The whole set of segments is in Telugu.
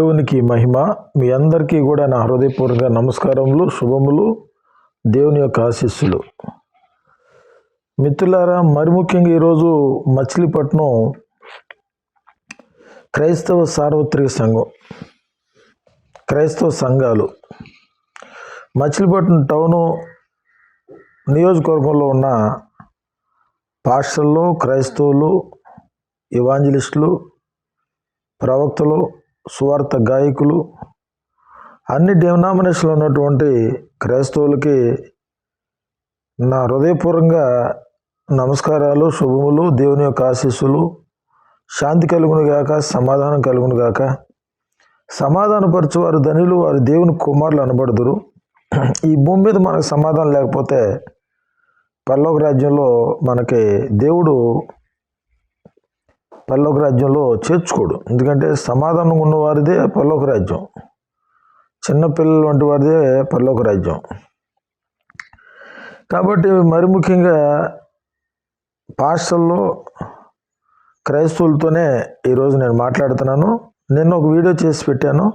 దేవునికి మహిమ. మీ అందరికీ కూడా నా హృదయపూర్వక నమస్కారములు శుభములు దేవుని యొక్క ఆశీస్సులు. మిత్రులారా మరి ముఖ్యంగా ఈరోజు మచిలీపట్నం క్రైస్తవ సార్వత్రిక సంఘం క్రైస్తవ సంఘాలు. మచిలీపట్నం టౌను నియోజకవర్గంలో ఉన్న పాస్టర్లు క్రైస్తవులు ఇవాంజలిస్టులు ప్రవక్తలు సువార్త గాయకులు అన్ని డినామినేషన్లో ఉన్నటువంటి క్రైస్తవులకి నా హృదయపూర్వకంగా నమస్కారాలు శుభములు దేవుని యొక్క ఆశీస్సులు. శాంతి కలుగును గాక సమాధానం కలుగును గాక. సమాధానపరచు వారు ధనులు వారి దేవుని కుమారులు అనబడుదురు. ఈ భూమి మీద మనకు సమాధానం లేకపోతే పరలోక రాజ్యంలో మనకి దేవుడు పల్లోక రాజ్యంలో చేర్చుకోడు. ఎందుకంటే సమాధానం ఉన్న వారిదే రాజ్యం. చిన్నపిల్లలు వంటి వారిదే పల్లోక రాజ్యం. కాబట్టి మరి ముఖ్యంగా పాస్టల్లో క్రైస్తవులతోనే ఈరోజు నేను మాట్లాడుతున్నాను. నిన్న ఒక వీడియో చేసి పెట్టాను.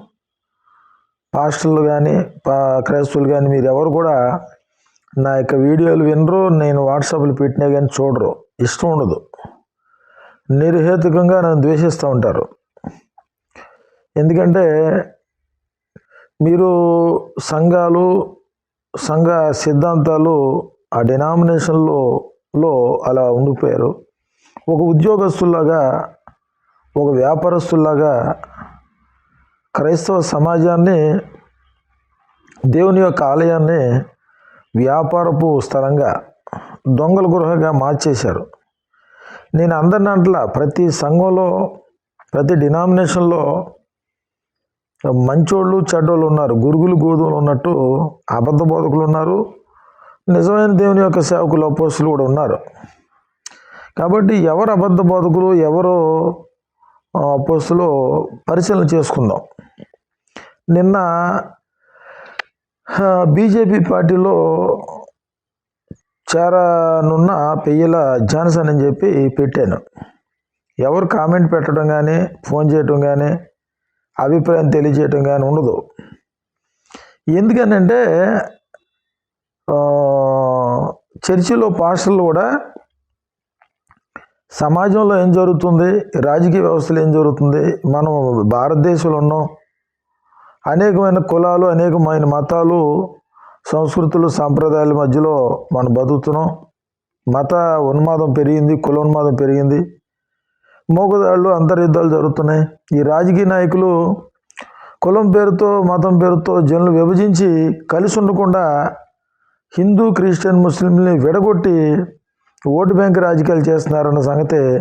పాస్టర్లు కానీ పా క్రైస్తవులు కానీ మీరు ఎవరు కూడా నా యొక్క వీడియోలు వినరు నేను వాట్సాప్లో పెట్టినా కానీ చూడరు. ఇష్టం ఉండదు. నిర్హేతుకంగా నన్ను ద్వేషిస్తూ ఉంటారు. ఎందుకంటే మీరు సంఘాలు సంఘ సిద్ధాంతాలు ఆ డినామినేషన్లో లో అలా ఉండిపోయారు. ఒక ఉద్యోగస్తుల్లాగా ఒక వ్యాపారస్తుల్లాగా క్రైస్తవ సమాజాన్ని దేవుని యొక్క ఆలయాన్ని వ్యాపారపు స్థలంగా దొంగల గృహగా మార్చేశారు. నేను అందరి అంటలా ప్రతి సంఘంలో ప్రతి డినామినేషన్లో మంచోళ్ళు చెడ్డోళ్ళు ఉన్నారు గురుగులు గోధుమలు ఉన్నట్టు అబద్ధ బోధకులు ఉన్నారు నిజమైన దేవుని యొక్క సేవకులు అపోస్తులు కూడా ఉన్నారు. కాబట్టి ఎవరు అబద్ధ బోధకులు ఎవరు అపోస్తులు పరిశీలన చేసుకుందాం. నిన్న బీజేపీ పార్టీలో చేరనున్న పెయ్యల జాన్సన్ అని చెప్పి పెట్టాను. ఎవరు కామెంట్ పెట్టడం కానీ ఫోన్ చేయటం కానీ అభిప్రాయం తెలియజేయటం కానీ ఉండదు. ఎందుకనంటే చర్చిలో పాస్టర్లు కూడా సమాజంలో ఏం జరుగుతుంది రాజకీయ వ్యవస్థలో ఏం జరుగుతుంది మనం భారతదేశంలో ఉన్నాం అనేకమైన కులాలు అనేకమైన మతాలు సంస్కృతులు సాంప్రదాయాల మధ్యలో మనం బతుకుతున్నాం. మత ఉన్మాదం పెరిగింది కుల ఉన్మాదం పెరిగింది. మోగదాళ్ళు అంతర్యుద్ధాలు జరుగుతున్నాయి. ఈ రాజకీయ నాయకులు కులం పేరుతో మతం పేరుతో జనులు విభజించి కలిసి ఉండకుండా హిందూ క్రిస్టియన్ ముస్లింని విడగొట్టి ఓటు బ్యాంక్ రాజకీయాలు చేస్తున్నారన్న సంగతి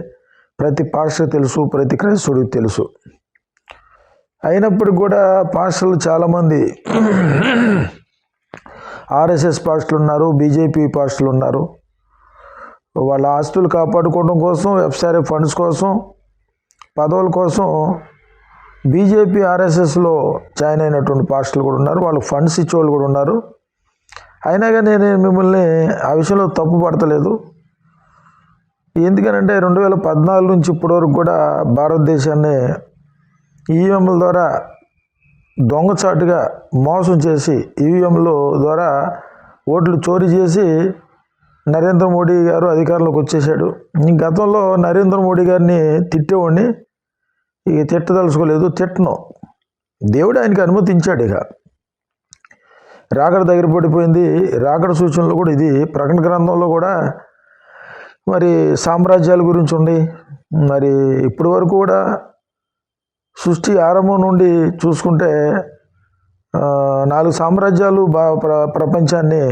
ప్రతి పాస్టర్ తెలుసు ప్రతి క్రైస్తవుడికి తెలుసు. అయినప్పటికి కూడా పాస్టర్లు చాలామంది ఆర్ఎస్ఎస్ పాస్టులు ఉన్నారు బీజేపీ పాస్టులు ఉన్నారు. వాళ్ళ ఆస్తులు కాపాడుకోవడం కోసం ఎఫ్సారీ ఫండ్స్ కోసం పదవుల కోసం బీజేపీ ఆర్ఎస్ఎస్లో జాయిన్ అయినటువంటి పాస్టులు కూడా ఉన్నారు. వాళ్ళు ఫండ్స్ ఇచ్చేవాళ్ళు కూడా ఉన్నారు. అయినా కానీ నేను మిమ్మల్ని ఆ విషయంలో తప్పు పడతలేదు. ఎందుకనంటే రెండు వేల పద్నాలుగు నుంచి ఇప్పటివరకు కూడా భారతదేశాన్ని ఈఎంఎల ద్వారా దొంగచాటుగా మోసం చేసి ఈవీఎంలు ద్వారా ఓట్లు చోరీ చేసి నరేంద్ర మోడీ గారు అధికారంలోకి వచ్చేసాడు ఈ గతంలో నరేంద్ర మోడీ గారిని తిట్టేవాడిని ఇక తిట్టదలుచుకోలేదు తిట్టను. దేవుడు ఆయనకి అనుమతించాడు ఇక. రాకడ దగ్గర పడిపోయింది. రాకడ సూచనలో కూడా ఇది. ప్రకటన గ్రంథంలో కూడా మరి సామ్రాజ్యాల గురించి ఉండి మరి ఇప్పటి వరకు కూడా సృష్టి ఆరంభం నుండి చూసుకుంటే నాలుగు సామ్రాజ్యాలు బా ప్ర ప్రపంచాన్ని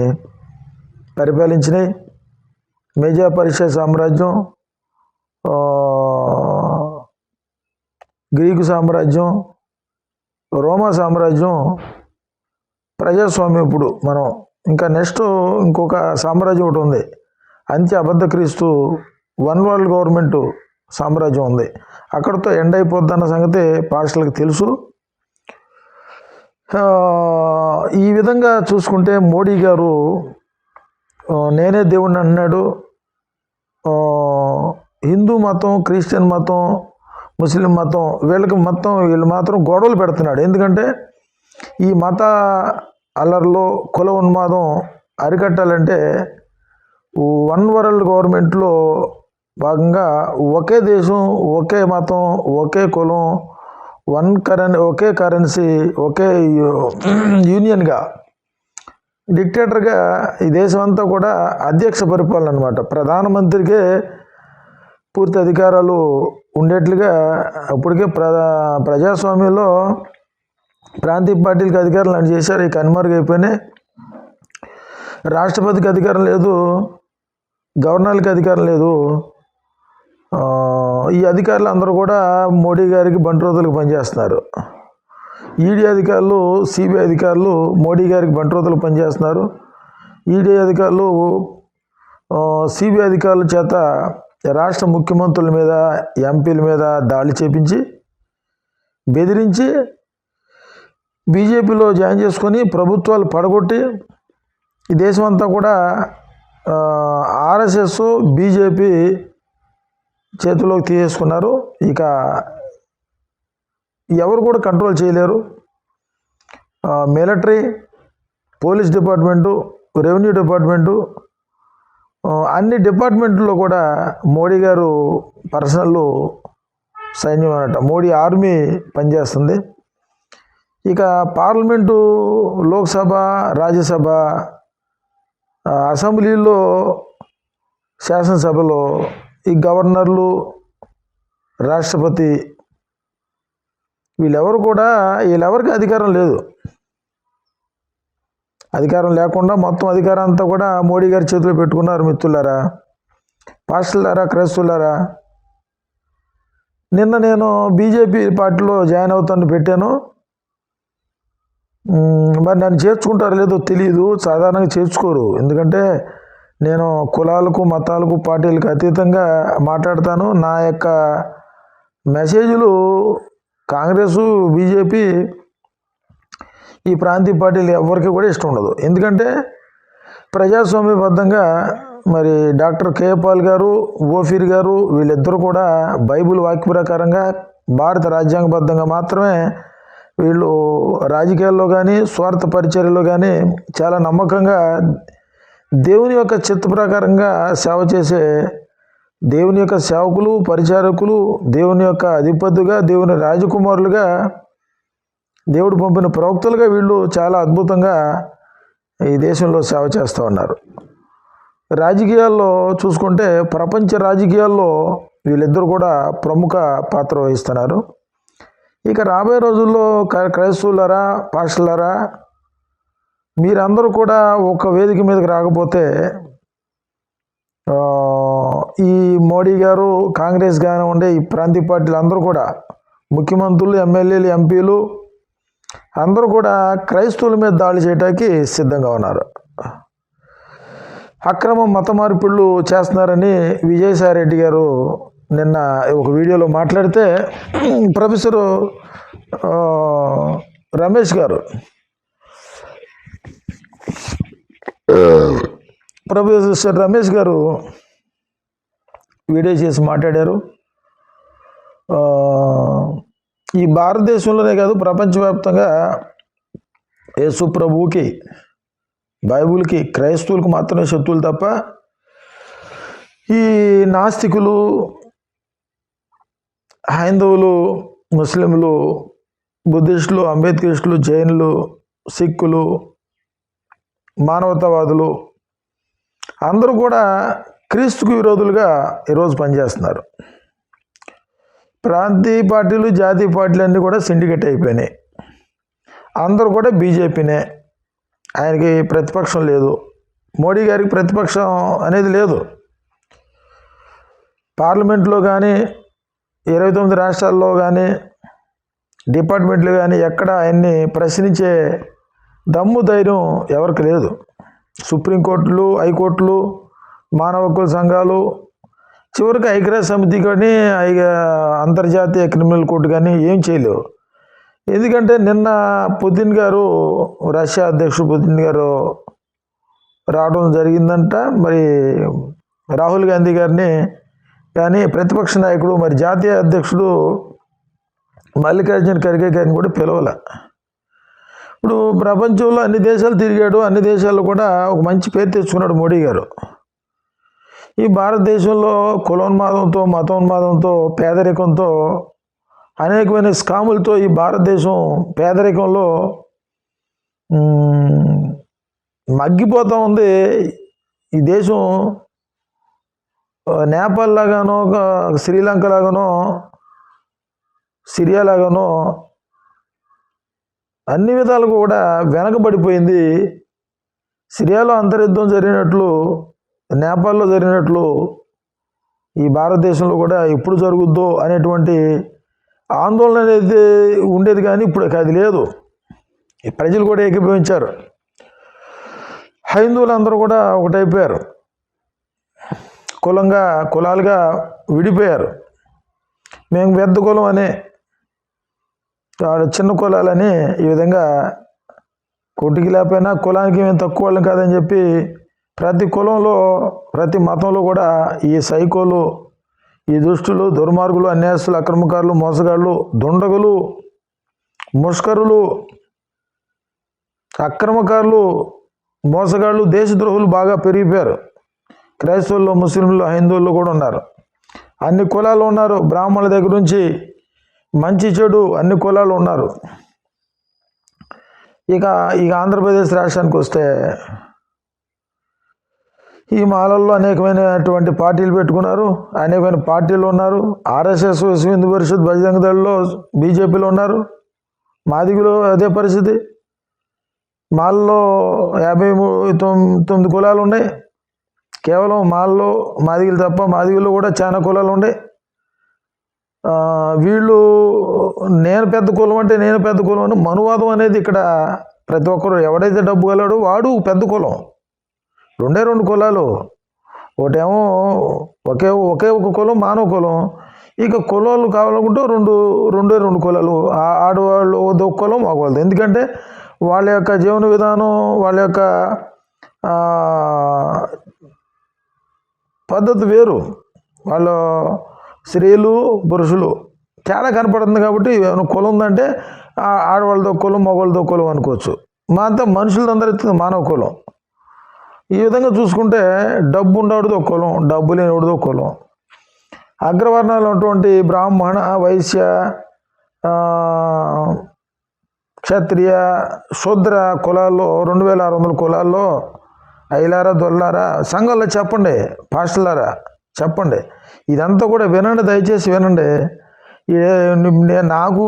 పరిపాలించినాయి. మేజా పరిషత్ సామ్రాజ్యం గ్రీకు సామ్రాజ్యం రోమా సామ్రాజ్యం ప్రజాస్వామ్యం ఇప్పుడు మనం. ఇంకా నెక్స్ట్ ఇంకొక సామ్రాజ్యం ఒకటి ఉంది. అంత్య అబద్ధ క్రీస్తు వన్ వరల్డ్ గవర్నమెంటు సామ్రాజ్యం ఉంది. అక్కడితో ఎండ్ అయిపోద్ది అన్న సంగతి పాఠశాలకు తెలుసు. ఈ విధంగా చూసుకుంటే మోడీ గారు నేనే దేవుడిని అన్నాడు. హిందూ మతం క్రిస్టియన్ మతం ముస్లిం మతం వీళ్ళకి మొత్తం వీళ్ళు మాత్రం గొడవలు పెడుతున్నాడు. ఎందుకంటే ఈ మత అల్లర్లో కుల ఉన్మాదం అరికట్టాలంటే వన్ వరల్డ్ గవర్నమెంట్లో భాగంగా ఒకే దేశం ఒకే మతం ఒకే కులం వన్ కరెన్ ఒకే కరెన్సీ ఒకే యూనియన్గా డిక్టేటర్గా ఈ దేశం అంతా కూడా అధ్యక్ష పరిపాలన అనమాట ప్రధానమంత్రికే పూర్తి అధికారాలు ఉండేట్లుగా అప్పటికే ప్రజా ప్రజాస్వామ్యంలో ప్రాంతీయ పార్టీలకు అధికారులు అని చేశారు. ఈ కనుమరుగైపోయినాయి రాష్ట్రపతికి అధికారం లేదు. గవర్నర్కి అధికారం లేదు. ఈ అధికారులు అందరూ కూడా మోడీ గారికి బంట్రోతులకు పనిచేస్తున్నారు. ఈడీ అధికారులు సిబిఐ అధికారులు మోడీ గారికి బంట్రోతులకు పనిచేస్తున్నారు. ఈడీ అధికారులు సిబిఐ అధికారుల చేత రాష్ట్ర ముఖ్యమంత్రుల మీద ఎంపీల మీద దాడి చేపించి బెదిరించి బీజేపీలో జాయిన్ చేసుకొని ప్రభుత్వాలు పడగొట్టి ఈ దేశం అంతా కూడా ఆర్ఎస్ఎస్ బీజేపీ చేతిలోకి తీసేసుకున్నారు. ఇక ఎవరు కూడా కంట్రోల్ చేయలేరు. Military police department revenue department అన్ని డిపార్ట్మెంట్లో కూడా మోడీ గారు పర్సనల్ సైన్యం అనట మోడీ ఆర్మీ పనిచేస్తుంది. ఇక పార్లమెంటు లోక్సభ రాజ్యసభ అసెంబ్లీలో శాసనసభలో ఈ గవర్నర్లు రాష్ట్రపతి వీళ్ళెవరు కూడా వీళ్ళెవరికి అధికారం లేదు. అధికారం లేకుండా మొత్తం అధికారం అంతా కూడా మోడీ గారి చేతిలో పెట్టుకున్నారు మిత్రులారా పాస్టర్లారా క్రైస్తులారా నిన్న నేను బీజేపీ పార్టీలో జాయిన్ అవుతాను పెట్టాను. మరి నన్ను చేర్చుకుంటారో లేదో తెలియదు సాధారణంగా చేర్చుకోరు. ఎందుకంటే నేను కులాలకు మతాలకు పార్టీలకు అతీతంగా మాట్లాడతాను. నా యొక్క మెసేజ్లు కాంగ్రెస్ బీజేపీ ఈ ప్రాంతీయ పార్టీలు ఎవరికి కూడా ఇష్టం ఉండదు. ఎందుకంటే ప్రజాస్వామ్యబద్ధంగా మరి డాక్టర్ కే పాల్ గారు ఓఫీర్ గారు వీళ్ళిద్దరూ కూడా బైబిల్ వాక్య ప్రకారంగా భారత రాజ్యాంగబద్ధంగా మాత్రమే వీళ్ళు రాజకీయాల్లో కానీ స్వార్థ పరిచర్యలో కానీ చాలా నమ్మకంగా దేవుని యొక్క చిత్త ప్రకారంగా సేవ చేసే దేవుని యొక్క సేవకులు పరిచారకులు దేవుని యొక్క అధిపతుగా దేవుని రాజకుమారులుగా దేవుడు పంపిన ప్రవక్తలుగా వీళ్ళు చాలా అద్భుతంగా ఈ దేశంలో సేవ చేస్తూ ఉన్నారు. రాజకీయాల్లో చూసుకుంటే ప్రపంచ రాజకీయాల్లో వీళ్ళిద్దరూ కూడా ప్రముఖ పాత్ర వహిస్తున్నారు. ఇక రాబోయే రోజుల్లో క్రైస్తవులరా క్రైస్తవులారా మీరందరూ కూడా ఒక వేదిక మీదకి రాకపోతే ఈ మోడీ గారు కాంగ్రెస్ కానివ్వండి ఈ ప్రాంతీయ పార్టీలు అందరూ కూడా ముఖ్యమంత్రులు ఎమ్మెల్యేలు ఎంపీలు అందరూ కూడా క్రైస్తవుల మీద దాడి చేయడానికి సిద్ధంగా ఉన్నారు. అక్రమ మత మార్పిళ్ళు చేస్తున్నారని విజయసాయి రెడ్డి గారు నిన్న ఒక వీడియోలో మాట్లాడితే ప్రొఫెసరు రమేష్ గారు ప్రొఫెసర్ రమేష్ గారు వీడియో చేసి మాట్లాడారు. ఈ భారతదేశంలోనే కాదు ప్రపంచవ్యాప్తంగా యేసు ప్రభువుకి బైబుల్కి క్రైస్తవులకు మాత్రమే శత్రువులు తప్ప ఈ నాస్తికులు హైందవులు ముస్లింలు బుద్ధిస్టులు అంబేద్కరిస్టులు జైనులు సిక్కులు మానవతావాదులు అందరూ కూడా క్రీస్తుకు విరోధులుగా ఈరోజు పనిచేస్తున్నారు. ప్రాంతీయ పార్టీలు జాతీయ పార్టీలు అన్నీ కూడా సిండికేట్ అయిపోయినాయి. అందరూ కూడా బీజేపీనే. ఆయనకి ప్రతిపక్షం లేదు. మోడీ గారికి ప్రతిపక్షం అనేది లేదు. పార్లమెంట్లో కానీ ఇరవై తొమ్మిది రాష్ట్రాల్లో కానీ డిపార్ట్మెంట్లు కానీ ఎక్కడ ఆయన్ని ప్రశ్నించే దమ్ము ధైర్యం ఎవరికి లేదు. సుప్రీంకోర్టులు హైకోర్టులు మానవ హక్కుల సంఘాలు చివరికి ఐక్యరాజ్య సమితి కానీ అంతర్జాతీయ క్రిమినల్ కోర్టు కానీ ఏం చేయలేవు. ఎందుకంటే నిన్న పుతిన్ గారు రష్యా అధ్యక్షుడు పుతిన్ గారు రావడం జరిగిందంట. మరి రాహుల్ గాంధీ గారిని కానీ ప్రతిపక్ష నాయకుడు మరి జాతీయ అధ్యక్షుడు మల్లికార్జున ఖర్గే గారిని కూడా పిలవలే. ఇప్పుడు ప్రపంచంలో అన్ని దేశాలు తిరిగాడు అన్ని దేశాల్లో కూడా ఒక మంచి పేరు తెచ్చుకున్నాడు మోడీ గారు. ఈ భారతదేశంలో కులోన్మాదంతో మతోన్మాదంతో పేదరికంతో అనేకమైన స్కాములతో ఈ భారతదేశం పేదరికంలో మగ్గిపోతూ ఉంది. ఈ దేశం నేపాల్ లాగానో శ్రీలంక లాగానో సిరియా లాగానో అన్ని విధాలుగా కూడా వెనకబడిపోయింది. సిరియాలో అంతర్యుద్ధం జరిగినట్లు నేపాల్లో జరిగినట్లు ఈ భారతదేశంలో కూడా ఎప్పుడు జరుగుద్దో అనేటువంటి ఆందోళన అనేది ఉండేది కానీ ఇప్పుడు అది లేదు. ఈ ప్రజలు కూడా ఏకీభవించారు. హైందువులు అందరూ కూడా ఒకటైపోయారు. కులంగా కులాలుగా విడిపోయారు. మేము పెద్ద కులం అనే వాడు చిన్న కులాలని ఈ విధంగా కొట్టికి లేకపోయినా కులానికి మేము తక్కువ వాళ్ళం కాదని చెప్పి ప్రతి కులంలో ప్రతి మతంలో కూడా ఈ సైకోలు ఈ దుష్టులు దుర్మార్గులు అన్యాసులు అక్రమకారులు మోసగాళ్ళు దుండగులు ముష్కరులు అక్రమకారులు మోసగాళ్ళు దేశద్రోహులు బాగా పెరిగిపోయారు. క్రైస్తవుల్లో ముస్లింలు హిందువుల్లో కూడా ఉన్నారు. అన్ని కులాలు ఉన్నారు. బ్రాహ్మణుల దగ్గర నుంచి మంచి చెడు అన్ని కులాలు ఉన్నారు. ఇక ఇక ఆంధ్రప్రదేశ్ రాష్ట్రానికి వస్తే ఈ మాలల్లో అనేకమైనటువంటి పార్టీలు పెట్టుకున్నారు అనేకమైన పార్టీలు ఉన్నారు. ఆర్ఎస్ఎస్ విశ్వ హిందూ పరిషత్ బజరంగ దళలో బీజేపీలో ఉన్నారు. మాదిగులో అదే పరిస్థితి. మాల్లో యాభై తొమ్మిది కులాలు ఉన్నాయి. కేవలం మాల్లో మాదిగులు తప్ప మాదిగుల్లో కూడా చాలా కులాలు ఉన్నాయి. వీళ్ళు నేను పెద్ద కులం అంటే నేను పెద్ద కులం అని మనువాదం అనేది ఇక్కడ ప్రతి ఒక్కరు ఎవడైతే డబ్బు గలడో వాడు పెద్ద కులం. రెండే రెండు కులాలు. ఒకటేమో ఒకే ఒకే ఒక కులం మానవ కులం. ఇక కులాలు కావాలనుకుంటే రెండు రెండే రెండు కులాలు. ఆడవాళ్ళు ఒక కులం మగవాళ్ళు ఎందుకంటే వాళ్ళ యొక్క జీవన విధానం వాళ్ళ యొక్క పద్ధతి వేరు. వాళ్ళు స్త్రీలు పురుషులు. తేడా కనపడుతుంది కాబట్టి ఏమైనా కులం ఉందంటే ఆడవాళ్ళతో కులం మగవాళ్ళతో కులం అనుకోవచ్చు. మా అంతా మనుషులందరూ మానవ కులం. ఈ విధంగా చూసుకుంటే డబ్బు ఉండేవాడిదో ఒక కులం డబ్బు లేనివాడిదో ఒక కులం. అగ్రవర్ణాలు ఉన్నటువంటి బ్రాహ్మణ వైశ్య క్షత్రియ శూద్ర కులాల్లో రెండు వేల ఆరు వందల కులాల్లో ఐలారా దొల్లారా సంఘాల్లో చెప్పండి పాస్టలారా చెప్పండి. ఇదంతా కూడా వినండి దయచేసి వినండి. నాకు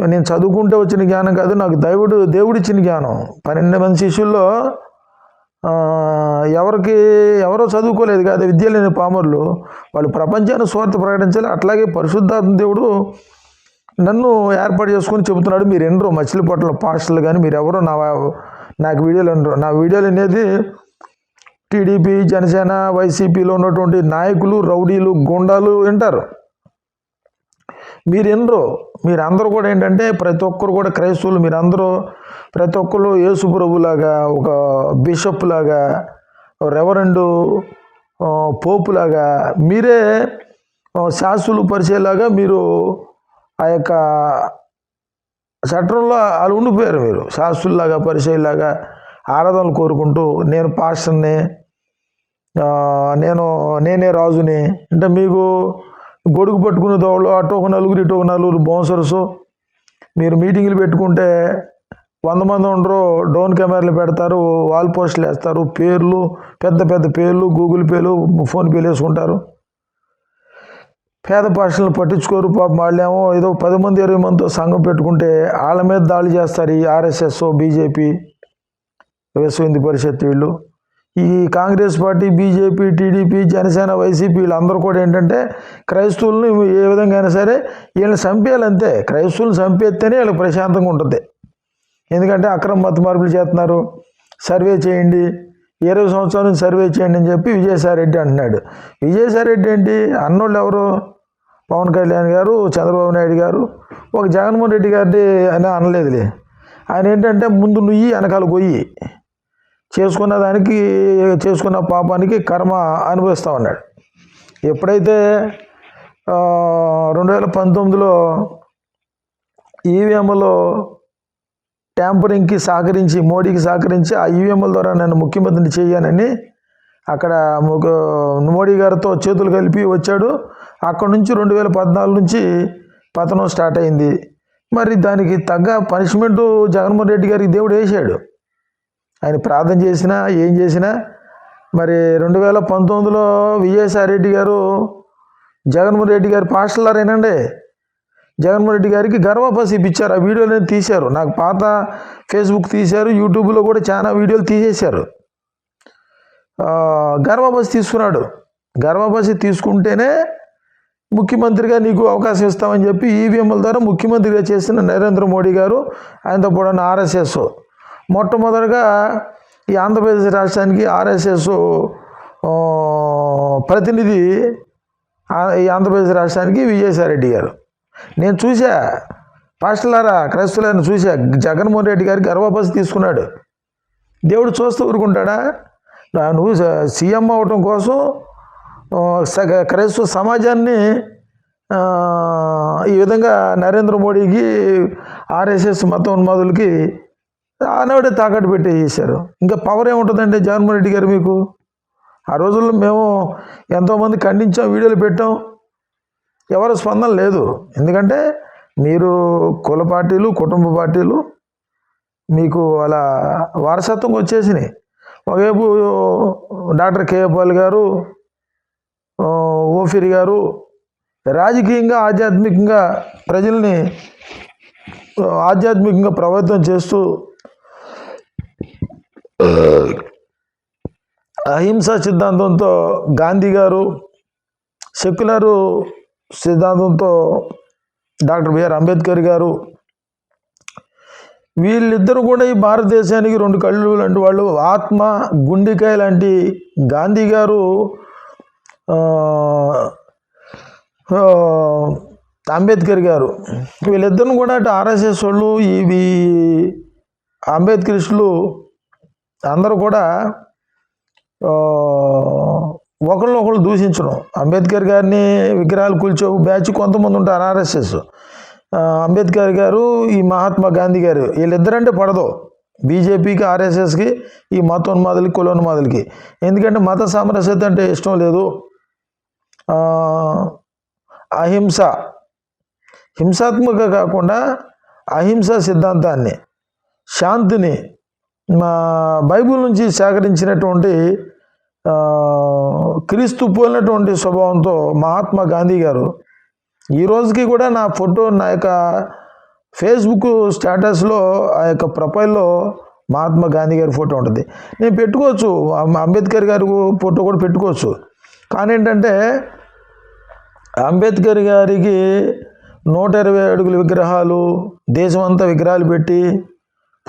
నేను చదువుకుంటే వచ్చిన జ్ఞానం కాదు నాకు దేవుడు దేవుడిచ్చిన జ్ఞానం. పన్నెండు మంది శిష్యుల్లో ఎవరికి ఎవరో చదువుకోలేదు కాదు విద్య లేని పామరులు. వాళ్ళు ప్రపంచాన్ని స్వార్థ ప్రకటించాలి అట్లాగే పరిశుద్ధాత్మ దేవుడు నన్ను ఏర్పాటు చేసుకొని చెబుతున్నాడు. మీరు ఎన్నరో మచిలీపట్నం పాస్టర్లు కానీ మీరు ఎవరో నా నాకు వీడియోలు ఎన్నరో నా వీడియోలు అనేది టీడీపీ జనసేన వైసీపీలో ఉన్నటువంటి నాయకులు రౌడీలు గుండాలు వింటారు. మీరు ఎన్నరో మీరందరూ కూడా ఏంటంటే ప్రతి ఒక్కరు కూడా క్రైస్తవులు మీరందరూ ప్రతి ఒక్కరు యేసు ప్రభులాగా ఒక బిషప్ లాగా రెవరెండు పోపులాగా మీరే శాసులు శాస్త్రులు పరిచేలాగా మీరు ఆ యొక్క చట్టంలో వాళ్ళు ఉండిపోయారు మీరు. శాస్త్రుల్లాగా పరిచయలాగా ఆరాధనలు కోరుకుంటూ నేను పాస్టర్ని నేను నేనే రాజుని. అంటే మీకు గొడుగు పట్టుకునే దోళ్ళు అటు ఒక నలుగురు ఇటు ఒక నలుగురు బౌన్సర్సు మీరు మీటింగ్లు పెట్టుకుంటే వంద మంది ఉండరు డ్రోన్ కెమెరాలు పెడతారు వాల్ పోస్టులు వేస్తారు పేర్లు పెద్ద పెద్ద పేర్లు గూగుల్ పేలు ఫోన్ పేలు వేసుకుంటారు. పేద భాషలను పట్టించుకోరు పాపం వాళ్ళేమో ఏదో పది మంది ఇరవై మందితో సంఘం పెట్టుకుంటే వాళ్ళ మీద దాడి చేస్తారు ఈ ఆర్ఎస్ఎస్ బీజేపీ విశ్వ హిందూ పరిషత్ వీళ్ళు. ఈ Congress party BJP TDP Janasena YCP వీళ్ళందరూ కూడా ఏంటంటే క్రైస్తవులను ఏ విధంగా అయినా సరే వీళ్ళని చంపేయాలంతే. క్రైస్తవులను చంపేస్తేనే వీళ్ళకి ప్రశాంతంగా ఉంటుంది. ఎందుకంటే అక్రమ మత మార్పులు చేస్తున్నారు. సర్వే చేయండి. ఇరవై సంవత్సరాల నుంచి సర్వే చేయండి అని చెప్పి విజయసాయిరెడ్డి అంటున్నాడు. విజయసాయిరెడ్డి ఏంటి? అన్నోళ్ళు ఎవరు? పవన్ కళ్యాణ్ గారు చంద్రబాబు నాయుడు గారు. ఒక జగన్మోహన్ రెడ్డి గారి అని అనలేదులే. ఆయన ఏంటంటే ముందు నుయ్యి వెనకాల గొయ్యి. చేసుకున్న దానికి చేసుకున్న పాపానికి కర్మ అనుభవిస్తూ ఉన్నాడు. ఎప్పుడైతే రెండు వేల పంతొమ్మిదిలో ఈవీఎంలో ట్యాంపరింగ్కి సహకరించి మోడీకి సహకరించి ఆ ఈవీఎంల ద్వారా నన్ను ముఖ్యమంత్రిని చేయనని అక్కడ మోడీ గారితో చేతులు కలిపి వచ్చాడు. అక్కడ నుంచి రెండు వేల పద్నాలుగు నుంచి పతనం స్టార్ట్ అయింది. మరి దానికి తగ్గ పనిష్మెంటు జగన్మోహన్ రెడ్డి గారికి దేవుడు వేసాడు. ఆయన ప్రార్థన చేసినా ఏం చేసినా మరి రెండు వేల పంతొమ్మిదిలో విజయసాయి రెడ్డి గారు జగన్మోహన్ రెడ్డి గారి పాస్టర్లారేనండి. జగన్మోహన్ రెడ్డి గారికి గర్వపసి ఇప్పించారు. ఆ వీడియోలు తీశారు. నాకు పాత ఫేస్బుక్ తీశారు యూట్యూబ్లో కూడా చాలా వీడియోలు తీసేశారు. గర్వపసి తీసుకున్నాడు. గర్వపసి తీసుకుంటేనే ముఖ్యమంత్రిగా నీకు అవకాశం ఇస్తామని చెప్పి ఈవీఎంల ద్వారా ముఖ్యమంత్రిగా చేసిన నరేంద్ర మోడీ గారు ఆయనతో పాటు ఆర్ఎస్ఎస్ మొట్టమొదటిగా ఈ ఆంధ్రప్రదేశ్ రాష్ట్రానికి ఆర్ఎస్ఎస్ ప్రతినిధి ఈ ఆంధ్రప్రదేశ్ రాష్ట్రానికి విజయసాయిరెడ్డి గారు. నేను చూసా పాస్టలారా క్రైస్తవులను చూసా జగన్మోహన్ రెడ్డి గారికి గర్భపసి తీసుకున్నాడు. దేవుడు చూస్తూ ఊరుకుంటాడా? నువ్వు సీఎం అవటం కోసం సగ క్రైస్తవ సమాజాన్ని ఈ విధంగా నరేంద్ర మోడీకి ఆర్ఎస్ఎస్ మత ఉన్మాదులకి ఆనవాడే తాకట్టు పెట్టేసారు ఇంకా పవర్ ఏముంటుందండి జగన్మోహన్ రెడ్డి గారు మీకు? ఆ రోజుల్లో మేము ఎంతోమంది ఖండించాం వీడియోలు పెట్టాం. ఎవరు స్పందన లేదు. ఎందుకంటే మీరు కుల పార్టీలు కుటుంబ పార్టీలు మీకు అలా వారసత్వం వచ్చేసినాయి. ఒకవైపు డాక్టర్ కేఏపాల్ గారు ఓఫిరి గారు రాజకీయంగా ఆధ్యాత్మికంగా ప్రజల్ని ఆధ్యాత్మికంగా ప్రభావితం చేస్తూ అహింసా సిద్ధాంతంతో గాంధీ గారు సెక్యులరు సిద్ధాంతంతో డాక్టర్ బిఆర్ అంబేద్కర్ గారు వీళ్ళిద్దరూ కూడా ఈ భారతదేశానికి రెండు కళ్ళు లాంటి వాళ్ళు. ఆత్మ గుండెకాయ లాంటి గాంధీ గారు అంబేద్కర్ గారు. వీళ్ళిద్దరిని కూడా అటు ఆర్ఎస్ఎస్ వాళ్ళు ఇవి అంబేద్కరిస్టులు అందరూ కూడా ఒకళ్ళు ఒకళ్ళు దూషించడం. అంబేద్కర్ గారిని విగ్రహాలు కూల్చో బ్యాచ్ కొంతమంది ఉంటారు ఆర్ఎస్ఎస్. అంబేద్కర్ గారు ఈ మహాత్మా గాంధీ గారు వీళ్ళిద్దరంటే పడదు. బీజేపీకి ఆర్ఎస్ఎస్కి ఈ మతోన్మాదులకి కులోన్మాదులకి. ఎందుకంటే మత సామరస్యత అంటే ఇష్టం లేదు. అహింస. హింసాత్మక కాకుండా అహింస సిద్ధాంతాన్ని శాంతిని బైబిల్ నుంచి సేకరించినటువంటి క్రీస్తు పోలినటువంటి స్వభావంతో మహాత్మా గాంధీ గారు ఈ రోజుకి కూడా నా ఫోటో నా యొక్క ఫేస్బుక్ స్టేటస్లో ఆ యొక్క ప్రొఫైల్లో మహాత్మా గాంధీ గారి ఫోటో ఉంటుంది. నేను పెట్టుకోవచ్చు. అంబేద్కర్ గారి ఫోటో కూడా పెట్టుకోవచ్చు. కానీ ఏంటంటే అంబేద్కర్ గారికి నూట ఇరవై అడుగుల విగ్రహాలు దేశమంతా విగ్రహాలు పెట్టి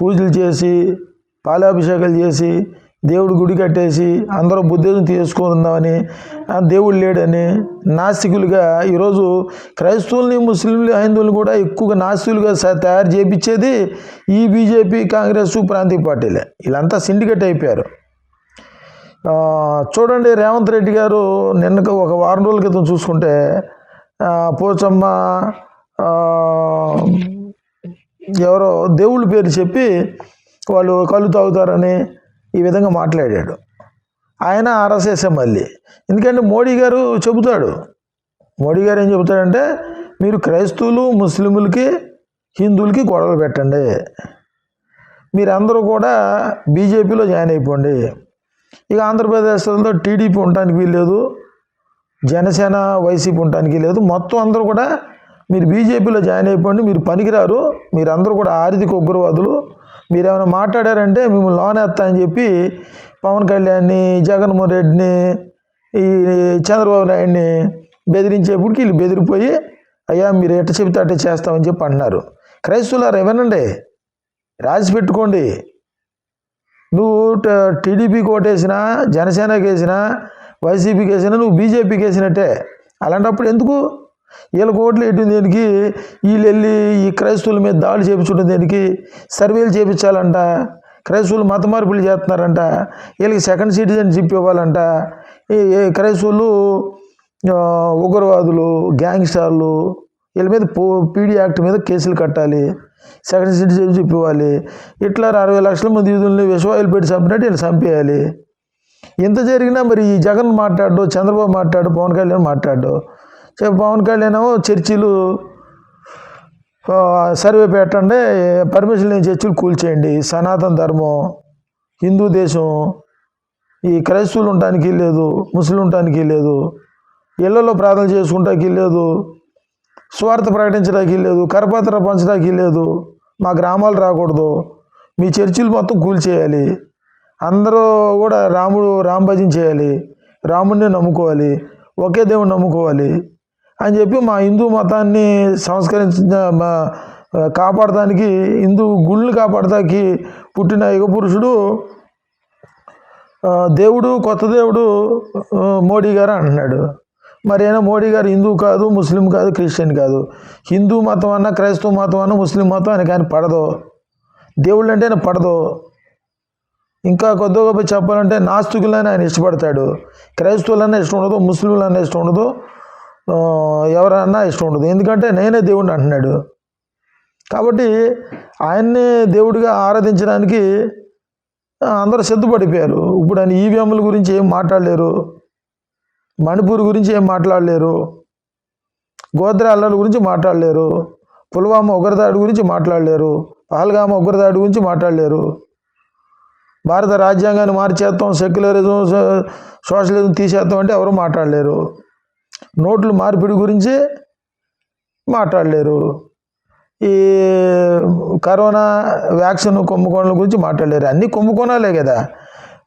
పూజలు చేసి పాలాభిషేకాలు చేసి దేవుడు గుడి కట్టేసి అందరూ బుద్ధిజం తీసుకుందామని దేవుడు లేడని నాస్తికులుగా ఈరోజు క్రైస్తవుల్ని ముస్లింలు హైందువులు కూడా ఎక్కువగా నాస్తికులుగా తయారు చేపించేది ఈ బీజేపీ కాంగ్రెస్ ప్రాంతీయ పార్టీలే. వీళ్ళంతా సిండికేట్ అయిపోయారు. చూడండి రేవంత్ రెడ్డి గారు నిన్న ఒక వారం రోజుల క్రితం చూసుకుంటే పోచమ్మ ఎవరో దేవుళ్ళ పేరు చెప్పి వాళ్ళు కళ్ళు తాగుతారని ఈ విధంగా మాట్లాడాడు. ఆయన ఆర్ఎస్ఎస్ మళ్ళీ ఎందుకంటే మోడీ గారు చెబుతాడు. మోడీ గారు ఏం చెబుతాడంటే మీరు క్రైస్తవులు ముస్లింలకి హిందువులకి గొడవలు పెట్టండి. మీరందరూ కూడా బీజేపీలో జాయిన్ అయిపోండి. ఇక ఆంధ్రప్రదేశ్లో టీడీపీ ఉండటానికి వీల్లేదు. జనసేన వైసీపీ ఉండటానికి లేదు మొత్తం అందరూ కూడా మీరు బీజేపీలో జాయిన్ అయిపోండి. మీరు పనికిరారు. మీరు అందరూ కూడా ఆర్థిక ఉగ్రవాదులు. మీరు ఏమైనా మాట్లాడారంటే మిమ్మల్ని లోనేస్తా అని చెప్పి పవన్ కళ్యాణ్ని జగన్మోహన్ రెడ్డిని ఈ చంద్రబాబు నాయుడిని బెదిరించేప్పటికి వీళ్ళు బెదిరిపోయి అయ్యా మీరు ఎట్ట చెబితే అట్టే చేస్తామని చెప్పి అంటున్నారు క్రైస్తవులారు ఏమనండి రాసి పెట్టుకోండి. నువ్వు ట- టీడీపీకి ఓటేసినా జనసేనకి వేసినా వైసీపీకి వేసినా నువ్వు బీజేపీకి వేసినట్టే అలాంటప్పుడు ఎందుకు? వీళ్ళ కోట్లు వేయటం దేనికి? వీళ్ళు వెళ్ళి ఈ క్రైస్తవుల మీద దాడి చేయించడం దేనికి సర్వేలు చేయించాలంట క్రైస్తవులు మత మార్పులు చేస్తున్నారంట. వీళ్ళకి సెకండ్ సిటిజన్షిప్ ఇవ్వాలంట. ఈ ఈ క్రైస్తవులు ఉగ్రవాదులు గ్యాంగ్స్టర్లు వీళ్ళ మీద పో పీడీ యాక్ట్ మీద కేసులు కట్టాలి. సెకండ్ సిటిజన్ ఇవ్వాలి. ఇట్లా అరవై లక్షల మంది యూదుల్ని విషవాయులు పెట్టి చంపినట్టు వీళ్ళు చంపేయాలి. ఇంత జరిగినా మరి ఈ జగన్ మాట్లాడు చంద్రబాబు మాట్లాడు పవన్ కళ్యాణ్ మాట్లాడు. పవన్ కళ్యాణ్ ఏమో చర్చిలు సర్వే పెట్టండి పర్మిషన్ లేని చర్చిలు కూల్చేయండి. సనాతన ధర్మం హిందూ దేశం ఈ క్రైస్తవులు ఉండటానికి లేదు ముస్లిం ఉండటానికి లేదు ఇళ్ళలో ప్రార్థన చేసుకుంటానికి లేదు స్వార్థ ప్రకటించడానికి లేదు కరపత్ర పంచడానికి లేదు మా గ్రామాలు రాకూడదు మీ చర్చిలు మొత్తం కూల్చేయాలి అందరూ కూడా రాముడు రామ్ భజన చేయాలి రాముడిని నమ్ముకోవాలి ఒకే దేవుడు నమ్ముకోవాలి. అని చెప్పి మా హిందూ మతాన్ని సంస్కరించిన మా కాపాడటానికి హిందూ గుళ్ళు కాపాడటానికి పుట్టిన యుగ పురుషుడు దేవుడు కొత్త దేవుడు మోడీ గారు అంటున్నాడు. మరి అయినా మోడీ గారు హిందూ కాదు ముస్లిం కాదు క్రిస్టియన్ కాదు. హిందూ మతం అన్నా క్రైస్తవ మతం అన్నా ముస్లిం మతం అని కానీ పడదు. దేవుళ్ళు అంటే ఆయన పడదు. ఇంకా కొద్ది గొప్ప చెప్పాలంటే నాస్తికులని ఆయన ఇష్టపడతాడు. క్రైస్తవులన్నా ఇష్టం ఉండదు ముస్లింలన్నా ఇష్టం ఉండదు. ఎవరన్నా ఇష్టం ఉండదు. ఎందుకంటే నేనే దేవుడిని అంటున్నాడు. కాబట్టి ఆయన్నే దేవుడిగా ఆరాధించడానికి అందరూ సిద్ధపడిపోయారు. ఇప్పుడు ఆయన ఈవీఎంల గురించి ఏం మాట్లాడలేరు. మణిపూర్ గురించి ఏం మాట్లాడలేరు. గోద్రా అల్లర్ల గురించి మాట్లాడలేరు. పుల్వామా ఉగ్రదాడి గురించి మాట్లాడలేరు. పహల్గామా ఉగ్రదాడి గురించి మాట్లాడలేరు. భారత రాజ్యాంగాన్ని మార్చేస్తాం సెక్యులరిజం సోషలిజం తీసేస్తాం అంటే ఎవరు మాట్లాడలేరు. నోట్లు మార్పిడి గురించి మాట్లాడలేరు. ఈ కరోనా వ్యాక్సిన్ కుంభకోణాల గురించి మాట్లాడలేరు. అన్ని కుంభకోణాలే కదా.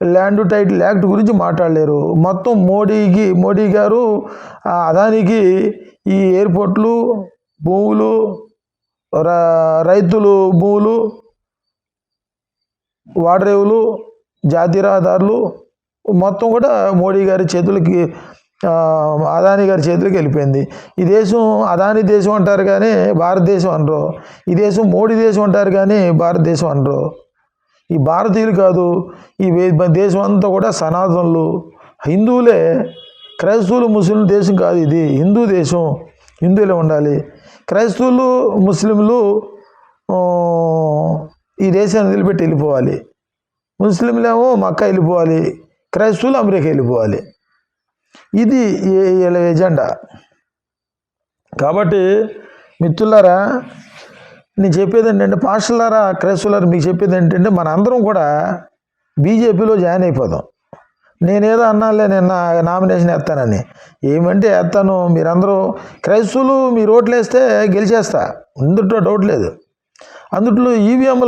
ల్యాండ్ టైటిల్ యాక్ట్ గురించి మాట్లాడలేరు. మొత్తం మోడీకి మోడీ గారు ఆ అదానికి ఈ ఎయిర్పోర్ట్లు భూములు రైతులు భూములు వాడరేవులు జాతీయ రహదారులు మొత్తం కూడా మోడీ గారి చేతులకి అదాని గారి చేతిలోకి వెళ్ళిపోయింది. ఈ దేశం అదాని దేశం అంటారు కానీ భారతదేశం అనరు. ఈ దేశం మోడీ దేశం అంటారు కానీ భారతదేశం అనరు. ఈ భారతీయులు కాదు ఈ దేశం అంతా కూడా సనాతనులు. హిందువులే క్రైస్తవులు ముస్లిం దేశం కాదు ఇది. హిందూ దేశం హిందువులే ఉండాలి. క్రైస్తవులు ముస్లింలు ఈ దేశాన్ని వదిలిపెట్టి వెళ్ళిపోవాలి. ముస్లింలేమో మక్కా వెళ్ళిపోవాలి. క్రైస్తవులు అమెరికా వెళ్ళిపోవాలి. ఇది వీళ్ళ ఎజెండా. కాబట్టి మిత్రులారా నేను చెప్పేది ఏంటంటే పాస్టర్లారా క్రైస్తవులారా మీకు చెప్పేది ఏంటంటే మన అందరం కూడా బీజేపీలో జాయిన్ అయిపోదాం. నేనేదో అన్నాలే నిన్న నామినేషన్ వేస్తానని. ఏమంటే వేస్తాను మీరందరూ క్రైస్తవులు మీరు ఓట్లు వేస్తే గెలిచేస్తా. అందుట్లో డౌట్ లేదు. అందుట్లో ఈవీఎంలు